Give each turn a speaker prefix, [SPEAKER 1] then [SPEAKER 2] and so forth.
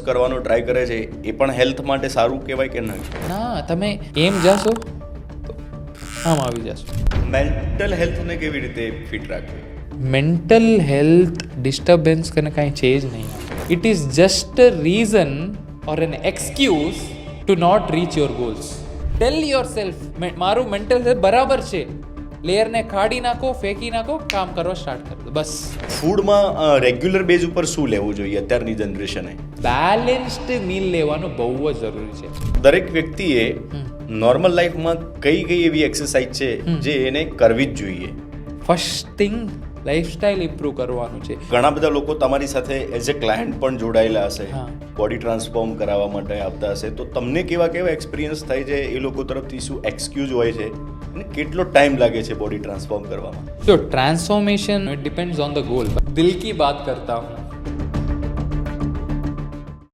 [SPEAKER 1] કરવાનો ટ્રાય કરે છે એ પણ હેલ્થ માટે સારું કહેવાય કે નહીં
[SPEAKER 2] ના તમે એમ જાશો આમ આવી જશો.
[SPEAKER 1] મેન્ટલ હેલ્થને કેવી રીતે ફિટ રાખવી?
[SPEAKER 2] મેન્ટલ હેલ્થ ડિસ્ટર્બન્સ કને કાંઈ છે જ નહીં. It is just a reason or an excuse to not reach your goals tell yourself મારું મેન્ટલ હેલ્થ બરાબર છે. લેયરને કાઢી નાખો ફેંકી નાખો કામ કરવા સ્ટાર્ટ કરી દો. બસ.
[SPEAKER 1] ફૂડમાં રેગ્યુલર બેઝ ઉપર શું લેવું જોઈએ અત્યારની જનરેશને
[SPEAKER 2] બેલેન્સ્ડ મીલ લેવાનું બહુ જ જરૂરી છે.
[SPEAKER 1] દરેક વ્યક્તિએ નોર્મલ લાઈફમાં કઈ કઈ એવી એક્સરસાઇઝ છે જે એને કરવી જ જોઈએ?
[SPEAKER 2] ફર્સ્ટ થિંગ લાઈફસ્ટાઈલ ઇમ્પ્રૂવ કરવાનું છે.
[SPEAKER 1] ઘણા બધા લોકો તમારી સાથે એઝ એ ક્લાયન્ટ પણ જોડાયેલા હશે બોડી ટ્રાન્સફોર્મ કરાવવા માટે આવતા હશે. તો તમને કેવા કેવા એક્સપિરિયન્સ થાય છે એ લોકો તરફથી શું એક્સક્યુઝ હોય છે? અને કેટલો ટાઈમ લાગે છે બોડી ટ્રાન્સફોર્મ કરવામાં?
[SPEAKER 2] તો transformation depend on the goal દિલ કી બાત કરતા હું.